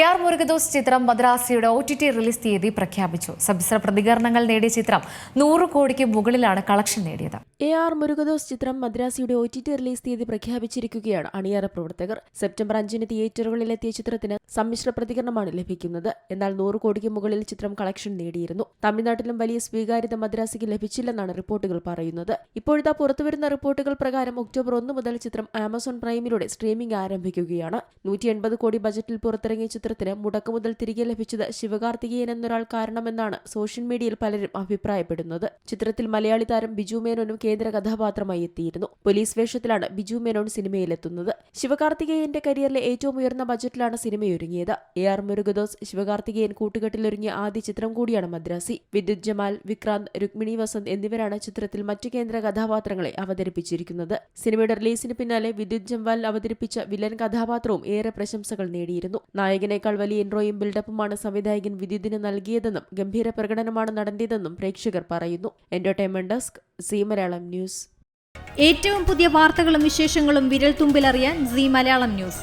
A R Murugadoss ചിത്രം മദ്രാസിയുടെ O T T release തീയതി പ്രഖ്യാപിച്ചു. സമ്മിശ്ര പ്രതികരണങ്ങൾ നേടിയ ചിത്രം നൂറ് കോടിക്ക് മുകളിലാണ് കളക്ഷൻ നേടിയത്. എ ആർ മുരുകദോസ് ചിത്രം മദ്രാസിയുടെ ഒ ടി ടി റിലീസ് തീയതി പ്രഖ്യാപിച്ചിരിക്കുകയാണ് അണിയറ പ്രവർത്തകർ. സെപ്റ്റംബർ അഞ്ചിന് തിയേറ്ററുകളിലെത്തിയ ചിത്രത്തിന് സമ്മിശ്ര പ്രതികരണമാണ് ലഭിക്കുന്നത്. എന്നാൽ നൂറ് കോടിക്ക് മുകളിൽ ചിത്രം കളക്ഷൻ നേടിയിരുന്നു. തമിഴ്നാട്ടിലും വലിയ സ്വീകാര്യത മദ്രാസിക്ക് ലഭിച്ചില്ലെന്നാണ് റിപ്പോർട്ടുകൾ പറയുന്നത്. ഇപ്പോഴത്തെ പുറത്തുവരുന്ന റിപ്പോർട്ടുകൾ പ്രകാരം ഒക്ടോബർ ഒന്ന് മുതൽ ചിത്രം ആമസോൺ പ്രൈമിലൂടെ സ്ട്രീമിംഗ് ആരംഭിക്കുകയാണ്. നൂറ്റി എൺപത് കോടി ബജറ്റിൽ പുറത്തിറങ്ങിയ ചിത്രത്തിന് മുടക്കുമുതൽ തിരികെ ലഭിച്ചത് ശിവകാർത്തികേയൻ എന്നൊരാൾ കാരണമെന്നാണ് സോഷ്യൽ മീഡിയയിൽ പലരും അഭിപ്രായപ്പെടുന്നത്. ചിത്രത്തിൽ മലയാളി താരം ബിജു മേനോനും കേന്ദ്ര കഥാപാത്രമായി എത്തിയിരുന്നു. പോലീസ് വേഷത്തിലാണ് ബിജു മേനോൻ സിനിമയിലെത്തുന്നത്. ശിവകാർത്തികേയന്റെ കരിയറിലെ ഏറ്റവും ഉയർന്ന ബജറ്റിലാണ് സിനിമയൊരുങ്ങിയത് എ ആർ മുരുകദോസ് ശിവകാർത്തികേയൻ കൂട്ടുകെട്ടിലൊരുങ്ങിയ ആദ്യ ചിത്രം കൂടിയാണ് മദ്രാസി. വിദ്യുത് ജമാൽ വിക്രാന്ത് രുക്മിണി വസന്ത് എന്നിവരാണ് ചിത്രത്തിൽ മറ്റു കേന്ദ്ര കഥാപാത്രങ്ങളെ അവതരിപ്പിച്ചിരിക്കുന്നത്. സിനിമയുടെ റിലീസിന് പിന്നാലെ വിദ്യുത് ജംവാൽ അവതരിപ്പിച്ച വില്ലൻ കഥാപാത്രവും ഏറെ പ്രശംസകൾ നേടിയിരുന്നു. നായകനേക്കാൾ വലിയ ഇൻട്രോയും ബിൽഡപ്പുമാണ് സംവിധായകൻ വിദ്യുതിന് നൽകിയതെന്നും ഗംഭീര പ്രകടനമാണ് നടത്തിയതെന്നും പ്രേക്ഷകർ പറയുന്നു. Entertainment desk Zee Malayalam news. ഏറ്റവും പുതിയ വാർത്തകളും വിശേഷങ്ങളും വിരൽ തുമ്പിലറിയാൻ സി മലയാളം ന്യൂസ്.